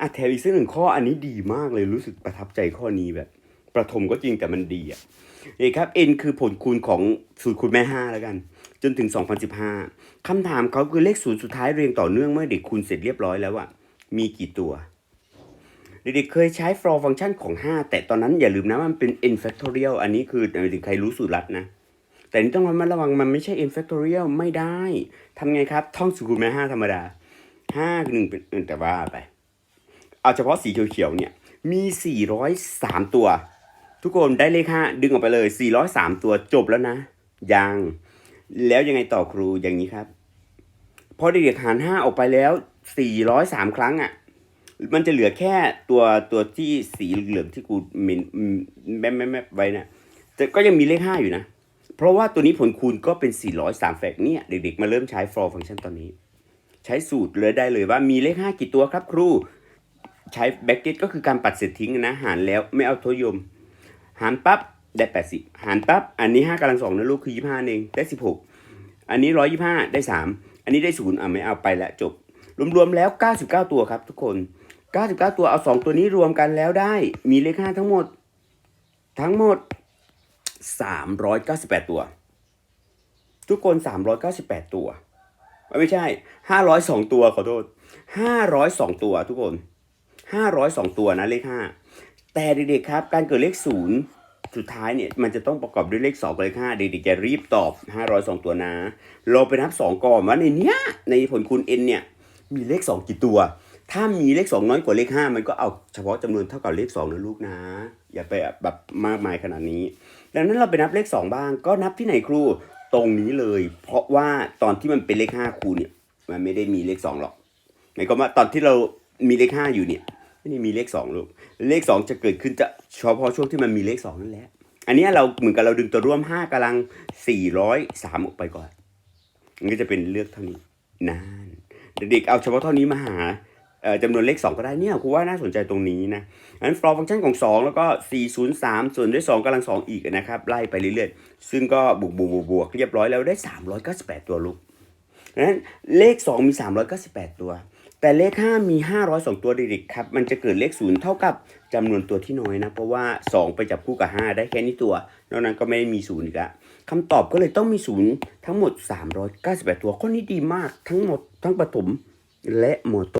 อะแถมอีกสักหนึ่งข้ออันนี้ดีมากเลยรู้สึกประทับใจข้อนี้แบบ ประถมก็จริงแต่มันดีอะนี่ครับ n คือผลคูณของสูตรคูณแม่ห้าแล้วกัน จนถึง 2015คำถามเขาคือเลขศูนย์สุดท้ายเรียงต่อเนื่องเมื่อเด็กคูณเสร็จเรียบร้อยแล้วอะมีกี่ตัว เด็กๆเคยใช้ for function ของ 5 แต่ตอนนั้นอย่าลืมนะมันเป็น n factorial อันนี้คือถึงใครรู้สูตรลัดนะ แต่นี่ต้องระมัดระวังมันไม่ใช่ n factorial ไม่ได้ทำไงครับ ท่องสูตรคูณแม่ห้าธรรมดา5คือหนึ่งเป็นแต่ว่าไป เอาเฉพาะสีเขียวๆเนี่ยมี 403 ตัว ทุกคนได้เลข5ดึงออกไปเลย 403 ตัวจบแล้วนะ ยัง แล้วยังไงต่อครูอย่างนี้ครับ พอเด็กๆหาร 5 ออกไปแล้ว 403 ครั้งอะ่ะมันจะเหลือแค่ตัวตัวที่สีเหลืองที่กูเมนแม่แม่แม่ไว้นะแต่ก็ยังมีเลข5อยู่นะ เพราะว่าตัวนี้ผลคูณก็เป็น 403 แฟกเนี่ยเด็กๆ มาเริ่มใช้ for function ตอนนี้ ใช้สูตรเลยได้เลยว่ามีเลข5กี่ตัวครับครู ใช้แบ็กเก็ตก็คือการปัดเศษทิ้งนะ หารแล้วไม่เอาทศยม หารปั๊บได้ 80 หารปั๊บอันนี้5กำลังสองนะลูกคือ 25เองได้ 16 อันนี้ 125 ได้ 3 อันนี้ได้0อะไม่เอาไปละจบ รวมๆแล้ว 99 ตัวครับทุกคน 99 ตัวเอา 2 ตัวนี้รวมกันแล้วได้มีเลข5ทั้งหมด ทั้งหมด 398 ตัว ทุกคน 398 ตัว ไม่ใช่ 502 ตัวขอโทษ502 ตัวทุกคน 502 ตัวนะเลข 5 แต่เด็กๆครับ การเกิดเลข 0 สุดท้ายเนี่ย มันจะต้องประกอบด้วยเลข 2 กับเลข 5 เด็กๆจะรีบตอบ 502 ตัวนะ เราไปนับ 2ก่อนว่าในเนี้ยในผลคูณ n เนี่ย มีเลข 2 กี่ตัว ถ้ามีเลข 2 น้อยกว่าเลข 5 มันก็เอาเฉพาะจำนวนเท่ากับเลข 2นะลูกนะ อย่าไปแบบมากมายขนาดนี้ ดังนั้นเราไปนับเลข 2 บ้าง ก็นับที่ไหนครูตรงนี้เลย เพราะว่าตอนที่มันเป็นเลข 5ครูเนี่ย มันไม่ได้มีเลข 2 หรอกหมายความว่าตอนที่เรามีเลข 5 อยู่เนี่ย ไม่มีเลข2ลูกเลข2จะเกิดขึ้นจะเฉพาะช่วงที่มันมีเลข2นั่นแหละ อันนี้เราเหมือนกับเราดึงตัวร่วม5กำลัง403อยสามออกไปก่อนมันก็จะเป็นเลือกเท่านี้นานเด็กๆเอาเฉพาะเท่านี้มาหาจำนวนเลข 2 ก็ได้เนี่ยครูว่าน่าสนใจตรงนี้นะอัน for function ของ 2 แล้วก็ 403 ส่วนด้วย 2กำลัง 2 อีกนะครับ ไล่ไปเรื่อยๆ ซึ่งก็บวกบวกบวกบวกเรียบร้อยแล้วได้ 398 ตัวลูกงนั้นเลข 2 มี 398 ตัว แต่เลข 5 มี 502 ตัวเด็กครับ มันจะเกิดเลข 0 เท่ากับจำนวนตัวที่น้อยนะ เพราะว่า 2 ไปจับคู่กับ 5 ได้แค่นี้ตัวนอกนั้นก็ไม่ได้มี0อีกละคำตอบก็เลยต้องมี 0 ทั้งหมด 398 ตัวข้อนี้ดีมากทั้งหมดทั้งปฐมและมต้น